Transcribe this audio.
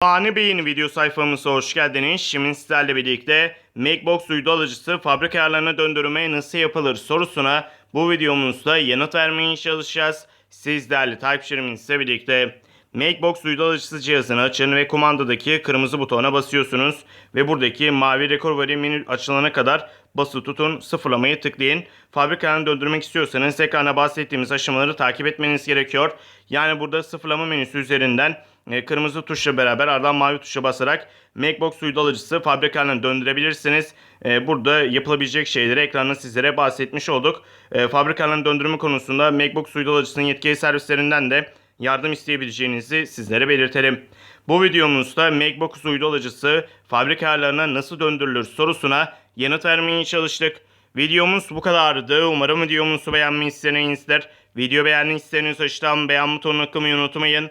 Ani Bey'in video sayfamıza hoş geldiniz. Şimdi sizlerle birlikte Macbox uydu alıcısı fabrika ayarlarına döndürme nasıl yapılır sorusuna bu videomuzda yanıt vermeye çalışacağız. Siz değerli takipçilerimizle birlikte Macbox uydu alıcısı cihazını açın ve kumandadaki kırmızı butona basıyorsunuz. Ve buradaki mavi recovery menü açılana kadar bası tutun sıfırlamayı tıklayın. Fabrika ayarını döndürmek istiyorsanız ekranda bahsettiğimiz aşamaları takip etmeniz gerekiyor. Yani burada sıfırlama menüsü üzerinden kırmızı tuşla beraber ardından mavi tuşa basarak Macbox uydu alıcısı fabrika ayarını döndürebilirsiniz. E, Burada yapılabilecek şeyleri ekranda sizlere bahsetmiş olduk. E, Fabrika ayarını döndürme konusunda Macbox uydu alıcısının yetkili servislerinden de yardım isteyebileceğinizi sizlere belirtelim. Bu videomuzda Macbox uydu alıcısı fabrika ayarlarına nasıl döndürülür sorusuna yanıt vermeye çalıştık. Videomuz bu kadardı. Umarım videomuzu beğenmişsinizdir. Video beğendiyseniz aşağıdan beğen butonuna tıklamayı unutmayın.